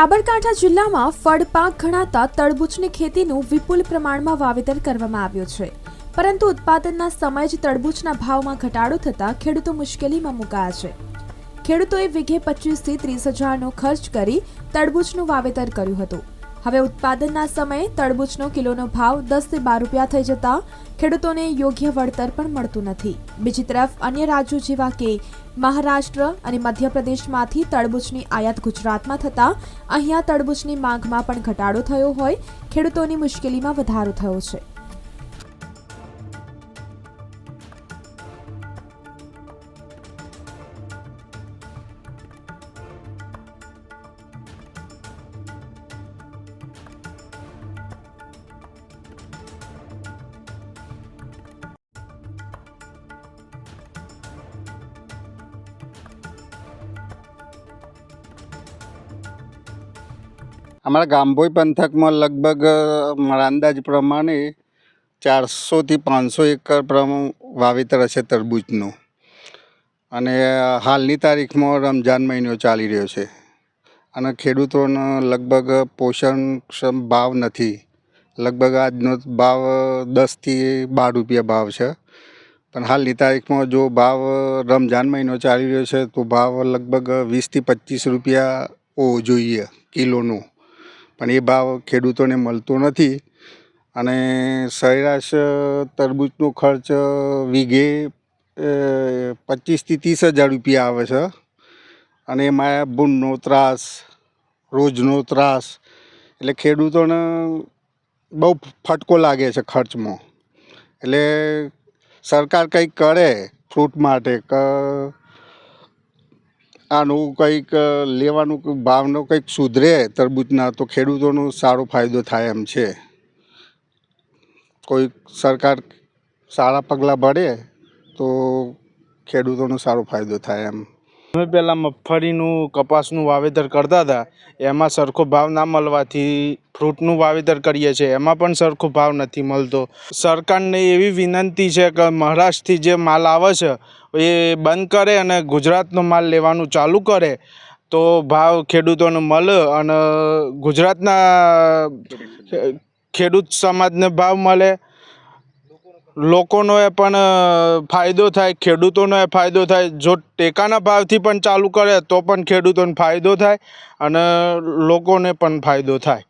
સાબરકાંઠા જિલ્લામાં ફળપાક ગણાતા તરબૂચની ખેતીનું વિપુલ પ્રમાણમાં વાવેતર કરવામાં આવ્યું છે. પરંતુ ઉત્પાદનના સમય જ તરબૂચના ભાવમાં ઘટાડો થતાં ખેડૂતો મુશ્કેલીમાં મુકાયા છે. ખેડૂતોએ વીઘે પચીસથી ત્રીસ હજારનો ખર્ચ કરી તરબૂચનું વાવેતર કર્યું હતું. હવે ઉત્પાદનના સમયે તરબૂચનો કિલોનો ભાવ દસથી બાર રૂપિયા થઈ જતા ખેડૂતોને યોગ્ય વળતર પણ મળતું નથી. બીજી તરફ, અન્ય રાજ્યો જેવા કે મહારાષ્ટ્ર અને મધ્યપ્રદેશમાંથી તરબૂચની આયાત ગુજરાતમાં થતાં અહીંયા તરબૂચની માંગમાં પણ ઘટાડો થયો હોય, ખેડૂતોની મુશ્કેલીમાં વધારો થયો છે. અમારા ગામભોઈ પંથકમાં લગભગ મારા અંદાજ પ્રમાણે ચારસોથી પાંચસો એકર પ્રમાણ વાવેતર હશે તરબૂચનું. અને હાલની તારીખમાં રમજાન મહિનો ચાલી રહ્યો છે. અને ખેડૂતોનો લગભગ પોષણક્ષમ ભાવ નથી. લગભગ આજનો ભાવ દસથી બાર રૂપિયા ભાવ છે. પણ હાલની તારીખમાં જો ભાવ રમજાન મહિનો ચાલી રહ્યો છે, તો ભાવ લગભગ વીસથી પચીસ રૂપિયા હોવો જોઈએ કિલોનું. પણ એ ભાવ ખેડૂતોને મળતો નથી. અને સરેરાશ તરબૂચનો ખર્ચ વીઘે પચીસથી ત્રીસ હજાર રૂપિયા આવે છે. અને એમાં ભૂંડનો ત્રાસ, રોજનો ત્રાસ, એટલે ખેડૂતોને બહુ ફટકો લાગે છે ખર્ચમાં. એટલે સરકાર કંઈક કરે ફ્રૂટ માટે, કે આનું કંઈક લેવાનું ભાવનો કંઈક સુધરે, તરબૂચના, તો ખેડૂતોનો સારો ફાયદો થાય એમ છે. કોઈ સરકાર સારા પગલાં ભરે, તો ખેડૂતોનો સારો ફાયદો થાય એમ. અમે પહેલાં મગફળીનું, કપાસનું વાવેતર કરતા હતા. એમાં સરખો ભાવ ના મળવાથી ફ્રૂટનું વાવેતર કરીએ છીએ. એમાં પણ સરખો ભાવ નથી મળતો. સરકારને એવી વિનંતી છે કે મહારાષ્ટ્રથી જે માલ આવે છે, એ બંધ કરે અને ગુજરાતનો માલ લેવાનું ચાલુ કરે. તો ભાવ ખેડૂતોને મળે અને ગુજરાતના ખેડૂત સમાજને ભાવ મળે લોકોનો એ પણ ફાયદો થાય ખેડૂતોને ફાયદો થાય. જો ટેકાના ભાવથી પણ ચાલુ કરે, તો પણ ખેડૂતોને ફાયદો થાય અને લોકોને પણ ફાયદો થાય.